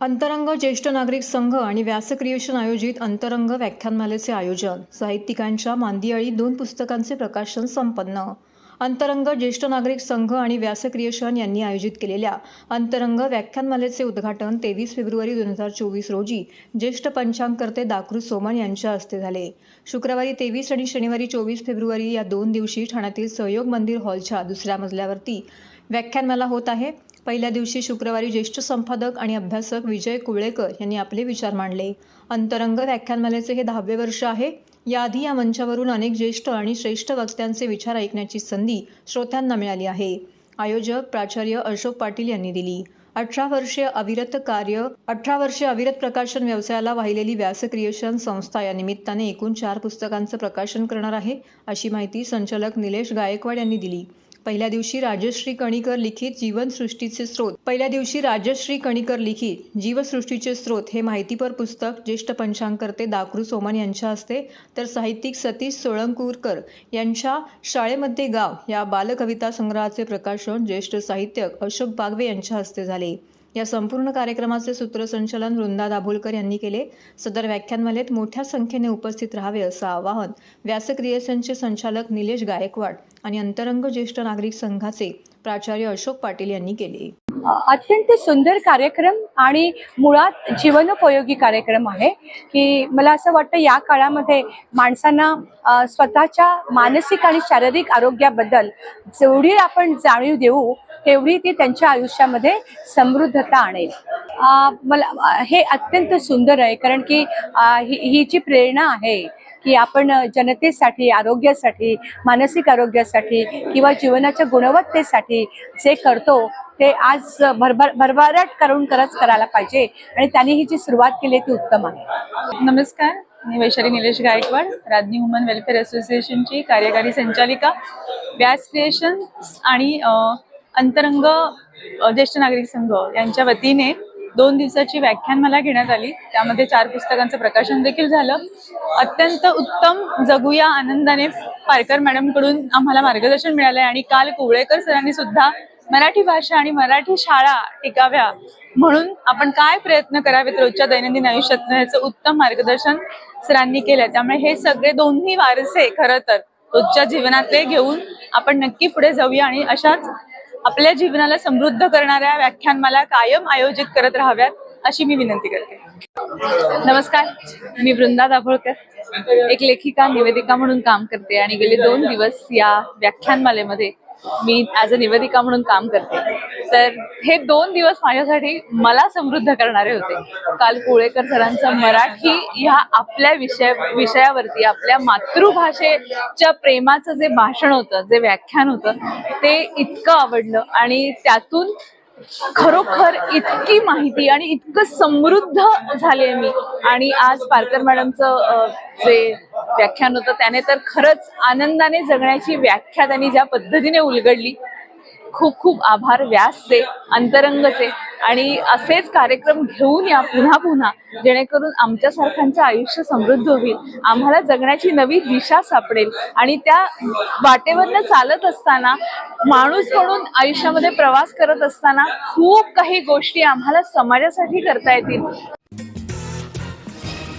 अंतरंग ज्येष्ठ नागरिक संघ आणि व्यास क्रिएशन आयोजित अंतरंग व्याख्यानमालेचे आयोजन. साहित्यिकांच्या मांदियाळी दोन पुस्तकांचे प्रकाशन संपन्न. अंतरंग ज्येष्ठ नागरिक संघ आणि व्यास क्रिएशन यांनी आयोजित केलेल्या अंतरंग व्याख्यानमालेचे उद्घाटन तेवीस फेब्रुवारी दोन हजार चोवीस रोजी ज्येष्ठ पंचांगकर्ते दाकरू सोमन यांच्या हस्ते झाले. शुक्रवारी तेवीस आणि शनिवारी चोवीस फेब्रुवारी या दोन दिवशी ठाण्यातील सहयोग मंदिर हॉलच्या दुसऱ्या मजल्यावरती व्याख्यानमाला होत आहे. पहिल्या दिवशी शुक्रवारी ज्येष्ठ संपादक आणि अभ्यासक विजय कुवळेकर यांनी आपले विचार मांडले. अंतरंग व्याख्यानमालेचे हे दहावे वर्ष आहे. याआधी या मंचावरून अनेक ज्येष्ठ आणि श्रेष्ठ वक्त्यांचे विचार ऐकण्याची संधी श्रोत्यांना मिळाली आहे. आयोजक प्राचार्य अशोक पाटील यांनी दिली. अठरा वर्षे अविरत कार्य अठरा वर्षे अविरत प्रकाशन व्यवसायाला वाहिलेली व्यास क्रिएशन संस्था या निमित्ताने एकूण चार पुस्तकांचं प्रकाशन करणार आहे अशी माहिती संचालक निलेश गायकवाड यांनी दिली. पहिल्या दिवशी राजश्री कणिकर लिखित जीवनसृष्टीचे स्रोत. पहिल्या दिवशी राजश्री कणिकर लिखित जीवसृष्टीचे स्रोत हे माहितीपर पुस्तक ज्येष्ठ पंचांगकर्ते दाकरू सोमन यांच्या हस्ते तर साहित्यिक सतीश सोळंकूरकर यांच्या शाळेमध्ये गाव या बालकविता संग्रहाचे प्रकाशन ज्येष्ठ साहित्यक अशोक बागवे यांच्या हस्ते झाले. या संपूर्ण कार्यक्रमाचे सूत्रसंचालन वृंदा दाभोलकर यांनी केले. सदर व्याख्यानमालेत मोठ्या संख्येने उपस्थित राहावे असं आवाहन व्यास क्रिएशनचे संचालक निलेश गायकवाड आणि अंतरंग ज्येष्ठ नागरिक संघाचे प्राचार्य अशोक पाटील यांनी केले. अत्यंत सुंदर कार्यक्रम आणि मुळात जीवनोपयोगी कार्यक्रम आहे की मला असं वाटतं या काळामध्ये माणसांना स्वतःच्या मानसिक आणि शारीरिक आरोग्याबद्दल जेवढी आपण जाणीव देऊ तेवढी ती त्यांच्या आयुष्यामध्ये समृद्धता आणेल. मला हे अत्यंत सुंदर आहे कारण की ही जी प्रेरणा आहे की आपण जनतेसाठी आरोग्यासाठी मानसिक आरोग्यासाठी किंवा जीवनाच्या गुणवत्तेसाठी जे करतो ते आज भरभर भरभराट करून करत करायला पाहिजे. आणि त्यांनी ही जी सुरुवात केली ती उत्तम आहे. नमस्कार. मी वैशाली निलेश गायकवाड राज्ञी वुमन वेलफेअर असोसिएशनची कार्यकारी संचालिका. व्यास क्रिएशन आणि अंतरंग ज्येष्ठ नागरिक संघ यांच्या वतीने दोन दिवसाची व्याख्यानमाला घेण्यात आली. त्यामध्ये चार पुस्तकांचं प्रकाशन देखील झालं. अत्यंत उत्तम जगूया आनंदाने पारकर मॅडमकडून आम्हाला मार्गदर्शन मिळालंय आणि काल कुवळेकर सरांनी सुद्धा मराठी भाषा आणि मराठी शाळा टिकाव्या म्हणून आपण काय प्रयत्न करावेत रोजच्या दैनंदिन आयुष्यात याचं उत्तम मार्गदर्शन सरांनी केलं त्यामुळे हे सगळे दोन्ही वारसे खरं तर रोजच्या जीवनातले घेऊन आपण नक्की पुढे जाऊया आणि अशाच आपल्या जीवनाला समृद्ध करणाऱ्या व्याख्यानमाला कायम आयोजित करत राहाव्यात अशी मी विनंती करते. नमस्कार मी वृंदा दाभोळकर एक लेखिका निवेदिका म्हणून काम करते आणि गेले दोन दिवस या व्याख्यानमालेमध्ये मी ॲज अ निवेदिका म्हणून काम करते. तर हे दोन दिवस माझ्यासाठी मला समृद्ध करणारे होते. काल कुळेकर सरांचं मराठी ह्या आपल्या विषय विषयावरती आपल्या मातृभाषेच्या प्रेमाचं जे भाषण होतं जे व्याख्यान होतं ते इतकं आवडलं आणि त्यातून खरोखर इतकी माहिती आणि इतकं समृद्ध झाले मी. आणि आज पारकर मॅडमचं जे व्याख्यान होतं. त्याने तर खरंच आनंदाने जगण्याची व्याख्या त्यांनी ज्या पद्धतीने उलगडली. खूप खूप आभार व्यासचे अंतरंगचे. आणि असेच कार्यक्रम घेऊन या पुन्हा पुन्हा जेणेकरून आमच्यासारख्यांचं आयुष्य समृद्ध होईल. आम्हाला जगण्याची नवी दिशा सापडेल. आणि त्या वाटेवरनं चालत असताना माणूस म्हणून आयुष्यामध्ये प्रवास करत असताना खूप काही गोष्टी आम्हाला समाजासाठी करता येतील.